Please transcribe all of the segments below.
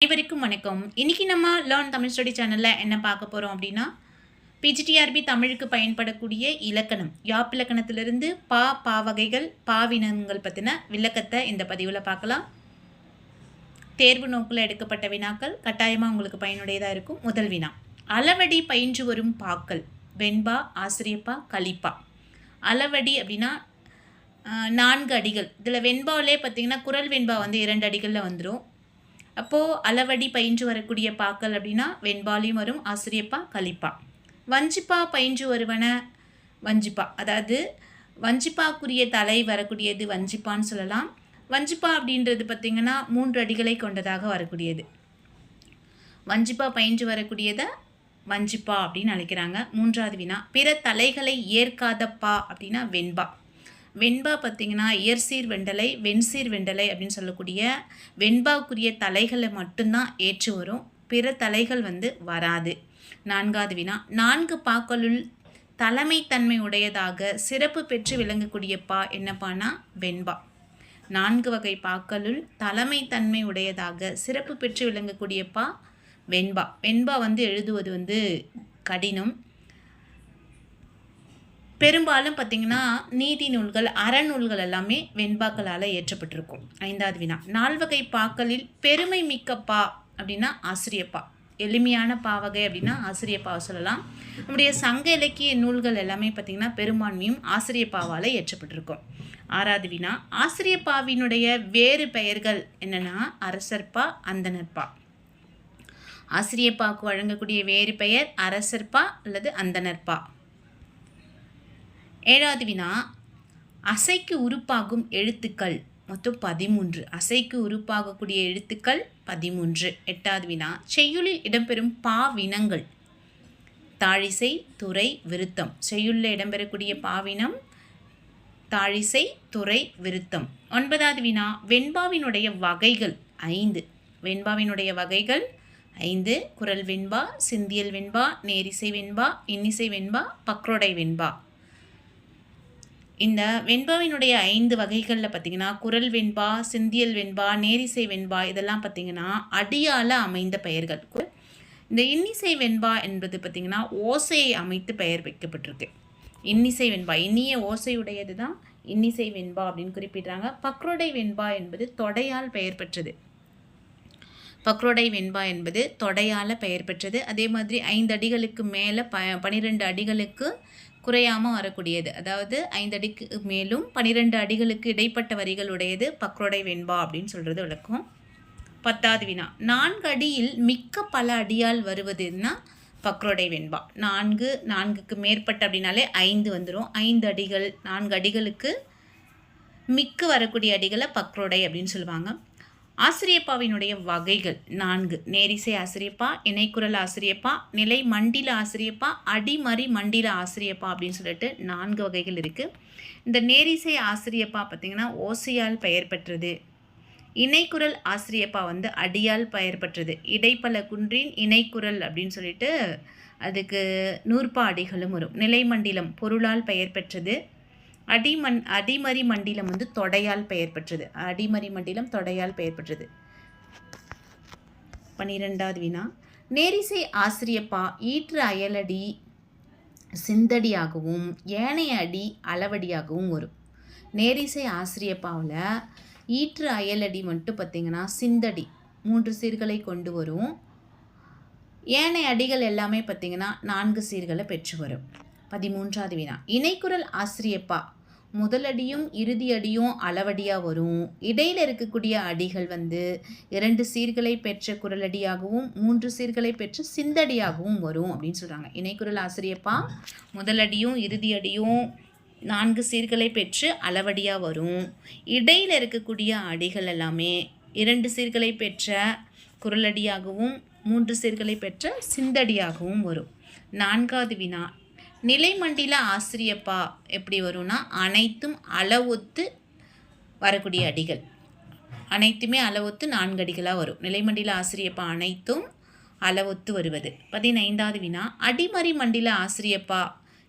அனைவருக்கும் வணக்கம். இன்னைக்கு நம்ம லேர்ன் தமிழ் ஸ்டடி சேனலில் என்ன பார்க்க போகிறோம் அப்படின்னா பிஜிடிஆர்பி தமிழுக்கு பயன்படக்கூடிய இலக்கணம். யாப்பிலக்கணத்திலிருந்து பா பாவகைகள் பாவினங்கள் பற்றின விளக்கத்தை இந்த பதிவில் பார்க்கலாம். தேர்வு நோக்கில் எடுக்கப்பட்ட வினாக்கள் கட்டாயமாக உங்களுக்கு பயனுடையதாக இருக்கும். முதல் வினா அளவடி பயின்று வரும் பாக்கள் வெண்பா ஆசிரியப்பா கலிப்பா அளவடி அப்படின்னா நான்கு அடிகள். இதில் வெண்பாவிலே பார்த்திங்கன்னா குரல் வெண்பா வந்து இரண்டு அடிகளில் வந்துடும் அப்போது அளவடி பயின்று வரக்கூடிய பாக்கள் அப்படின்னா வெண்பாலையும் வரும் ஆசிரியப்பா கலிப்பா வஞ்சிப்பா பயின்று வருவன வஞ்சிப்பா. அதாவது வஞ்சிப்பாக்குரிய தலை வரக்கூடியது வஞ்சிப்பான்னு சொல்லலாம். வஞ்சிப்பா அப்படின்றது பார்த்திங்கன்னா மூன்று அடிகளை கொண்டதாக வரக்கூடியது. வஞ்சிப்பா பயின்று வரக்கூடியதை வஞ்சிப்பா அப்படின்னு அழைக்கிறாங்க. மூன்றாவது வினா. பிற தலைகளை ஏற்காதப்பா அப்படின்னா வெண்பா. வெண்பா பார்த்திங்கன்னா இயற்சீர் வெண்டலை வெண்சீர் வெண்டலை அப்படின்னு சொல்லக்கூடிய வெண்பாவுக்குரிய தலைகளை மட்டும்தான் ஏற்று வரும். பிற தலைகள் வந்து வராது. நான்காவது வினா நான்கு பாக்களுள் தலைமைத்தன்மை உடையதாக சிறப்பு பெற்று விளங்கக்கூடிய பா என்னப்பானா வெண்பா. நான்கு வகை பாக்களுள் தலைமைத்தன்மை உடையதாக சிறப்பு பெற்று விளங்கக்கூடிய பா வெண்பா. வெண்பா வந்து எழுதுவது வந்து கடினம். பெரும்பாலும் பார்த்திங்கன்னா நீதி நூல்கள் அறநூல்கள் எல்லாமே வெண்பாக்களால் ஏற்றப்பட்டிருக்கும். ஐந்தாவது வினா. நால்வகை பாக்களில் பெருமை மிக்க பா அப்படின்னா ஆசிரியப்பா. எளிமையான பாவகை அப்படின்னா ஆசிரியப்பாவை சொல்லலாம். நம்முடைய சங்க இலக்கிய நூல்கள் எல்லாமே பார்த்திங்கன்னா பெரும்பான்மையும் ஆசிரியப்பாவால் ஏற்றப்பட்டிருக்கும். ஆறாவது வினா. ஆசிரியப்பாவினுடைய வேறு பெயர்கள் என்னென்னா அரசர்பா அந்தனர்பா ஆசிரியப்பாவுக்கு வழங்கக்கூடிய வேறு பெயர் அரசர்பா அல்லது அந்தனர்பா ஏழாவது வினா அசைக்கு உருப்பாகும் எழுத்துக்கள் மொத்தம் பதிமூன்று. அசைக்கு உருப்பாகக்கூடிய எழுத்துக்கள் பதிமூன்று. எட்டாவது வினா செய்யுளில் இடம்பெறும் பாவினங்கள் தாழிசை துறை விருத்தம். செய்யுளில் இடம்பெறக்கூடிய பாவினம் தாழிசை துறை விருத்தம். ஒன்பதாவது வினா வெண்பாவினுடைய வகைகள் ஐந்து. வெண்பாவினுடைய வகைகள் ஐந்து. குரல் வெண்பா சிந்தியல் வெண்பா நேரிசை வெண்பா இன்னிசை வெண்பா பக்ரோடை வெண்பா. இந்த வெண்பாவினுடைய ஐந்து வகைகளில் பார்த்தீங்கன்னா குரல் வெண்பா சிந்தியல் வெண்பா நேரிசை வெண்பா இதெல்லாம் பார்த்தீங்கன்னா அடியால் அமைந்த பெயர்கள். இந்த இன்னிசை வெண்பா என்பது பார்த்திங்கன்னா ஓசையை அமைத்து பெயர் வைக்கப்பட்டிருக்கு. இன்னிசை வெண்பா இனிய ஓசையுடையது தான் இன்னிசை வெண்பா அப்படின்னு குறிப்பிடுறாங்க. பக்ரோடை வெண்பா என்பது தொடையால் பெயர் பெற்றது. பக்ரோடை வெண்பா என்பது தொடையால் பெயர் பெற்றது. அதே மாதிரி ஐந்து அடிகளுக்கு மேலே ப பனிரெண்டு அடிகளுக்கு குறையாமல் வரக்கூடியது. அதாவது ஐந்து அடிக்கு மேலும் பனிரெண்டு அடிகளுக்கு இடைப்பட்ட வரிகள் உடையது பக்ரோடை வெண்பா அப்படின்னு சொல்கிறது விளக்கம் பத்தாவது வினா. நான்கு அடியில் மிக்க பல அடியால் வருவதுன்னா பக்ரோடை வெண்பா. நான்கு நான்குக்கு மேற்பட்ட அப்படின்னாலே ஐந்து வந்துடும் ஐந்து அடிகள் நான்கு அடிகளுக்கு மிக்க வரக்கூடிய அடிகளை பக்ரோடை அப்படின்னு சொல்லுவாங்க. ஆசிரியப்பாவினுடைய வகைகள் நான்கு. நேரிசை ஆசிரியப்பா இணைக்குரல் ஆசிரியப்பா நிலை மண்டில ஆசிரியப்பா அடிமறி மண்டில ஆசிரியப்பா அப்படின்னு சொல்லிட்டு நான்கு வகைகள் இருக்குது இந்த நேரிசை ஆசிரியப்பா பார்த்திங்கன்னா ஓசையால் பெயர் பெற்றது. இணைக்குரல் ஆசிரியப்பா வந்து அடியால் பெயர் பெற்றது. இடைப்பல குன்றின் இணைக்குரல் அப்படின்னு சொல்லிட்டு அதுக்கு நூற்பா அடிகளும் வரும் நிலைமண்டிலம் பொருளால் பெயர் பெற்றது. அடிமண் அடிமறி மண்டிலம் வந்து தொடையால் பெயர் பெற்றது. அடிமறி மண்டிலம் தொடையால் பெயர் பெற்றது. பன்னிரெண்டாவது வினா. நேரிசை ஆசிரியப்பா ஈற்று அயலடி சிந்தடியாகவும் ஏனைய அடி அளவடியாகவும் வரும். நேரிசை ஆசிரியப்பாவில் ஈற்று அயலடி மட்டும் பார்த்திங்கன்னா சிந்தடி மூன்று சீர்களை கொண்டு வரும். ஏனைய அடிகள் எல்லாமே பார்த்திங்கன்னா நான்கு சீர்களை பெற்று வரும். பதிமூன்றாவது வினா இணைக்குரல் ஆசிரியப்பா. முதலடியும் இறுதி அடியும் அளவடியாக வரும். இடையில் இருக்கக்கூடிய அடிகள் வந்து இரண்டு சீர்களை பெற்ற குரலடியாகவும் மூன்று சீர்களை பெற்ற சிந்தடியாகவும் வரும் அப்படின்னு சொல்கிறாங்க இணைக்குரல் ஆசிரியப்பா முதலடியும் இறுதி அடியும் நான்கு சீர்களை பெற்று அளவடியாக வரும். இடையில் இருக்கக்கூடிய அடிகள் எல்லாமே இரண்டு சீர்களை பெற்ற குரலடியாகவும் மூன்று சீர்களை பெற்ற சிந்தடியாகவும் வரும். நான்காவது வினா நிலைமண்டில ஆசிரியப்பா எப்படி வரும்னா அனைத்தும் அளவொத்து வரக்கூடிய அடிகள். அனைத்துமே அளவொத்து நான்கு அடிகளாக வரும். நிலைமண்டில ஆசிரியப்பா அனைத்தும் அளவொத்து வருவது. பதினைந்தாவது வினா. அடிமறி மண்டில ஆசிரியப்பா.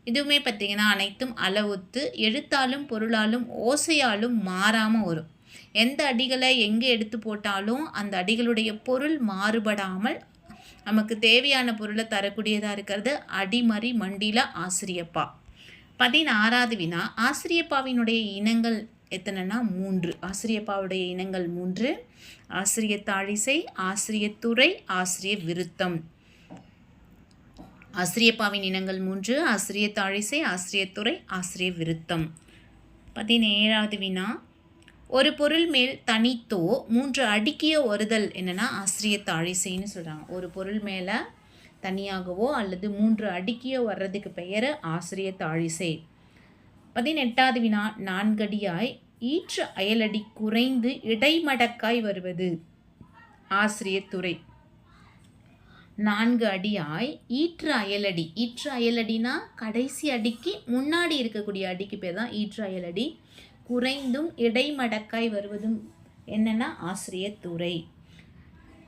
இதுவுமே பார்த்திங்கன்னா அனைத்தும் அளவொத்து எழுத்தாலும் பொருளாலும் ஓசையாலும் மாறாமல் வரும். எந்த அடிகளை எங்கே எடுத்து போட்டாலும் அந்த அடிகளுடைய பொருள் மாறுபடாமல் நமக்கு தேவையான பொருளை தரக்கூடியதாக இருக்கிறது அடிமறி மண்டில ஆசிரியப்பா. பதினாறாவது வினா ஆசிரியப்பாவினுடைய இனங்கள் எத்தனைனா? மூன்று. ஆசிரியப்பாவுடைய இனங்கள் மூன்று. ஆசிரிய தாழிசை ஆசிரியத்துறை ஆசிரிய விருத்தம். ஆசிரியப்பாவின் இனங்கள் மூன்று. ஆசிரிய தாழிசை ஆசிரியத்துறை ஆசிரிய விருத்தம். பதினேழாவது வினா ஒரு பொருள் மேல் தனித்தோ மூன்று அடுக்கிய ஒருதல் என்னன்னா ஆசிரிய தாழிசைன்னு சொல்கிறாங்க ஒரு பொருள் மேலே தனியாகவோ அல்லது மூன்று அடுக்கிய வர்றதுக்கு பெயர் ஆசிரிய தாழிசை. பதினெட்டாவது வினா நான்கடியாய் ஈற்று அயலடி குறைந்து இடைமடக்காய் வருவது. ஆசிரியத்துறை நான்கு அடியாய் ஈற்று அயலடி. ஈற்று அயலடினா கடைசி அடிக்கு முன்னாடி இருக்கக்கூடிய அடிக்கு பேர் தான் ஈற்று அயலடி. குறைந்தும் இடைமடக்காய் வருவதும் என்னன்னா ஆசிரியத்துறை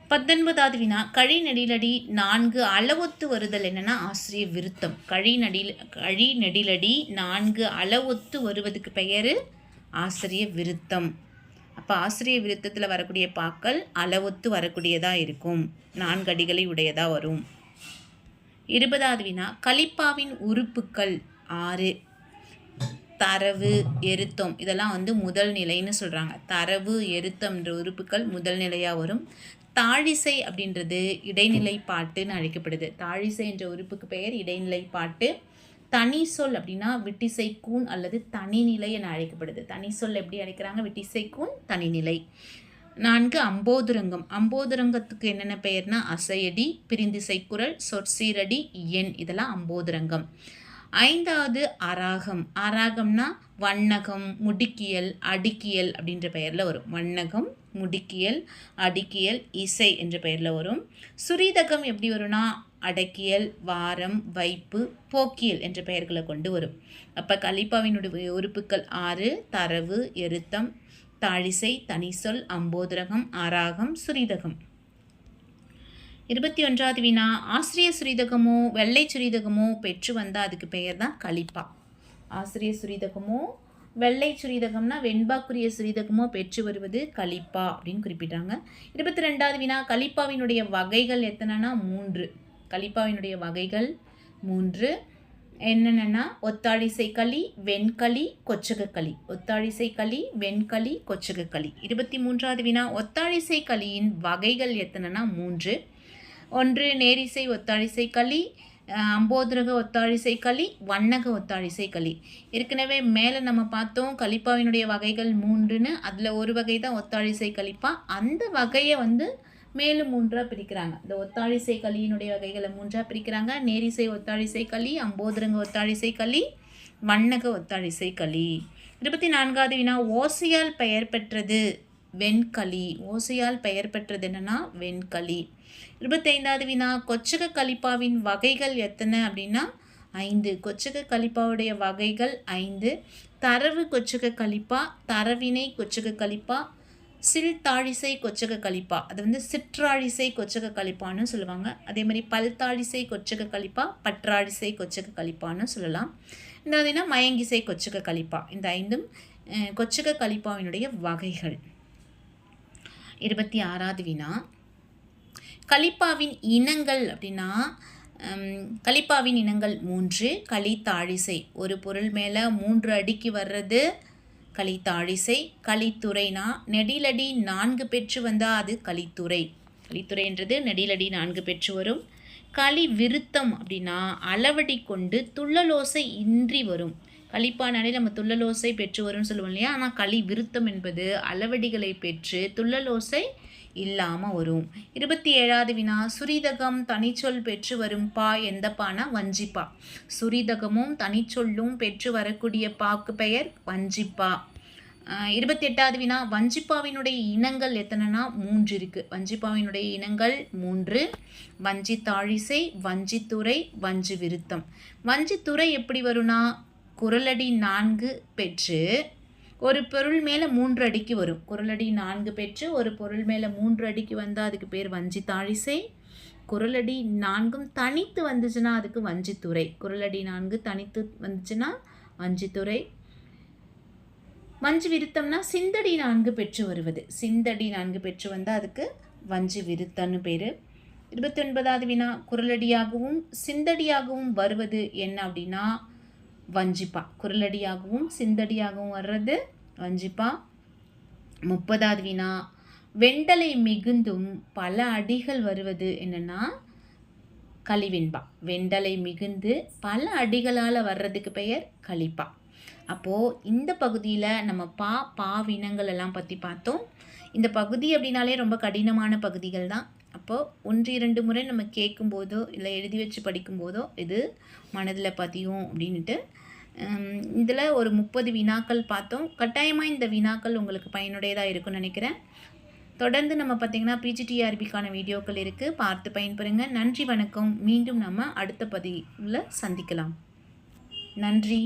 பத்தொன்பதாவது வினா கழி நெடிலடி நான்கு அளவொத்து வருதல் என்னென்னா ஆசிரிய விருத்தம். கழி நடில் கழி நெடிலடி நான்கு அளவொத்து வருவதுக்கு பெயர் ஆசிரிய விருத்தம். அப்போ ஆசிரிய விருத்தத்தில் வரக்கூடிய பாக்கள் அளவொத்து வரக்கூடியதாக இருக்கும். நான்கு அடிகளை உடையதாக வரும். இருபதாவது வினா கலிப்பாவின் உறுப்புக்கள் ஆறு. தரவு எருத்தம் இதெல்லாம் வந்து முதல் நிலைன்னு சொல்கிறாங்க தரவு எருத்தம்ன்ற உறுப்புகள் முதல் நிலையாக வரும். தாழிசை அப்படின்றது இடைநிலை பாட்டுன்னு அழைக்கப்படுது. தாழிசை என்ற உறுப்புக்கு பெயர் இடைநிலை பாட்டு தனி சொல் அப்படின்னா விட்டிசை கூண் அல்லது தனிநிலை என அழைக்கப்படுது. தனி சொல் எப்படி அழைக்கிறாங்க? விட்டிசை கூண் தனிநிலை. நான்கு அம்போதுரங்கம். அம்போதுரங்கத்துக்கு என்னென்ன பெயர்னா? அசையடி பிரிந்திசை குரல் சொற்சீரடி எண் இதெல்லாம் அம்போதுரங்கம். ஐந்தாவது அராகம். அராகம்னா வண்ணகம் முடுக்கியல் அடுக்கியல் அப்படின்ற பெயரில் வரும். வண்ணகம் முடுக்கியல் அடுக்கியல் இசை என்ற பெயரில் வரும். சுரீதகம் எப்படி வரும்னா அடக்கியல் வாரம் வைப்பு போக்கியல் என்ற பெயர்களை கொண்டு வரும். அப்போ கலிப்பாவினுடைய உறுப்புக்கள் ஆறு தரவு எருத்தம் தாழிசை தனிசொல் அம்போதரகம் ஆராகம் சுரீதகம். இருபத்தி ஒன்றாவது வினா ஆசிரிய சுரிதகமோ வெள்ளை சுரிதகமோ பெற்று வந்தால் அதுக்கு பெயர் தான் கலிப்பா ஆசிரிய சுரிதகமோ வெள்ளை சுரிதகம்னா வெண்பாக்குரிய சுரீதகமோ பெற்று வருவது கலிப்பா அப்படின்னு குறிப்பிட்டாங்க. இருபத்தி ரெண்டாவது வினா கலிப்பாவினுடைய வகைகள் எத்தனைனா மூன்று. கலிப்பாவினுடைய வகைகள் மூன்று. என்னென்னா ஒத்தாழிசை களி வெண்களி கொச்சகக்களி ஒத்தாழிசை களி வெண்களி கொச்சகக்களி இருபத்தி மூன்றாவது வினா ஒத்தாழிசை களியின் வகைகள் எத்தனைனா மூன்று. ஒன்று நேரிசை ஒத்தாழிசை களி அம்போதரக ஒத்தாழிசை களி வண்ணக ஒத்தாழிசை களி. ஏற்கனவே மேலே நம்ம பார்த்தோம் கலிப்பாவினுடைய வகைகள் மூன்றுன்னு. அதில் ஒரு வகை தான் ஒத்தாழிசை கலிப்பா. அந்த வகையை வந்து மேலும் மூன்றாக பிரிக்கிறாங்க. இந்த ஒத்தாழிசை களியினுடைய வகைகளை மூன்றாக பிரிக்கிறாங்க. நேரிசை ஒத்தாழிசை களி அம்போதரங்க ஒத்தாழிசை களி வண்ணக ஒத்தாழிசை களி. இருபத்தி நான்காவது வினா ஓசையால் பெயர் பெற்றது. வெண்களி. ஓசையால் பெயர் பெற்றது என்னென்னா வெண்களி. இருபத்தைந்தாவது வினா கொச்சக கலிப்பாவின் வகைகள் எத்தனை அப்படின்னா ஐந்து. கொச்சக கலிப்பாவுடைய வகைகள் ஐந்து. தரவு கொச்சக கலிப்பா தரவினை கொச்சக கலிப்பா சில் தாழிசை கொச்சக கலிப்பா. அது வந்து சிற்றாழிசை கொச்சக கலிப்பான்னு சொல்லுவாங்க. அதே மாதிரி பல்தாழிசை கொச்சக கலிப்பா பற்றாழிசை கொச்சக கலிப்பான்னு சொல்லலாம். இந்த பார்த்தீங்கன்னா மயங்கிசை கொச்சக கலிப்பா. இந்த ஐந்தும் கொச்சக கலிப்பாவினுடைய வகைகள். இருபத்தி ஆறாவது வினா கலிப்பாவின் இனங்கள் அப்படின்னா கலிப்பாவின் இனங்கள் மூன்று களி தாழிசை ஒரு பொருள் மேலே மூன்று அடிக்கு வர்றது களித்தாழிசை களித்துறைனா நெடிலடி நான்கு பெற்று வந்தால் அது களித்துறை களித்துறைன்றது நெடிலடி நான்கு பெற்று வரும். களி விருத்தம் அப்படின்னா அளவடி கொண்டு துள்ளலோசை இன்றி வரும். களிப்பானாலே நம்ம துள்ளலோசை பெற்று வரும்னு சொல்லுவோம் இல்லையா? ஆனால் களி விருத்தம் என்பது அளவடிகளை பெற்று துள்ளலோசை இல்லாமல் வரும். இருபத்தி ஏழாவது வினா சுரிதகம் தனிச்சொல் பெற்று வரும் பா எந்த பானா? வஞ்சிப்பா. சுரிதகமும் தனிச்சொல்லும் பெற்று வரக்கூடிய பாக்கு பெயர் வஞ்சிப்பா. இருபத்தி எட்டாவது வினா வஞ்சிப்பாவினுடைய இனங்கள் எத்தனைனா? மூன்று இருக்குது வஞ்சிப்பாவினுடைய இனங்கள் மூன்று. வஞ்சி தாழிசை வஞ்சித்துறை வஞ்சி விருத்தம் வஞ்சித்துறை எப்படி வரும்னா? குரலடி நான்கு பெற்று ஒரு பொருள் மேலே மூன்று அடிக்கு வரும். குரலடி நான்கு பெற்று ஒரு பொருள் மேலே மூன்று அடிக்கு வந்தால் அதுக்கு பேர் வஞ்சி தாழிசை குரலடி நான்கும் தனித்து வந்துச்சுன்னா அதுக்கு வஞ்சித்துறை. குரலடி நான்கு தனித்து வந்துச்சுன்னா வஞ்சித்துறை. வஞ்சி விருத்தம்னா சிந்தடி நான்கு பெற்று வருவது. சிந்தடி நான்கு பெற்று வந்தால் அதுக்கு வஞ்சி விருத்தம்னு பேர். இருபத்தி ஒன்பதாவது வினா குரலடியாகவும் சிந்தடியாகவும் வருவது என்ன அப்படின்னா வஞ்சிப்பா. குரலடியாகவும் சிந்தடியாகவும் வர்றது வஞ்சிப்பா. முப்பதாவது வினா வெண்டலை மிகுந்தும் பல அடிகள் வருவது என்னென்னா கலிவெண்பா. வெண்டலை மிகுந்து பல அடிகளால் வர்றதுக்கு பெயர் கலிப்பா. அப்போது இந்த பகுதியில் நம்ம பா பாவினங்கள் எல்லாம் பற்றி பார்த்தோம். இந்த பகுதி அப்படின்னாலே ரொம்ப கடினமான பகுதிகள் தான். அப்போது ஒன்று இரண்டு முறை நம்ம கேட்கும்போதோ இல்லை எழுதி வச்சு படிக்கும்போதோ இது மனதில் பதியும் அப்படின்ட்டு இதில் ஒரு முப்பது வினாக்கள் பார்த்தோம். கட்டாயமாக இந்த வினாக்கள் உங்களுக்கு பயனுடையதாக இருக்கும்னு நினைக்கிறேன். தொடர்ந்து நம்ம பார்த்திங்கன்னா பிஜிடிஆர்பிக்கான வீடியோக்கள் இருக்குது பார்த்து பயன்பெறுங்க. நன்றி வணக்கம். மீண்டும் நம்ம அடுத்த பதிவில் சந்திக்கலாம். நன்றி.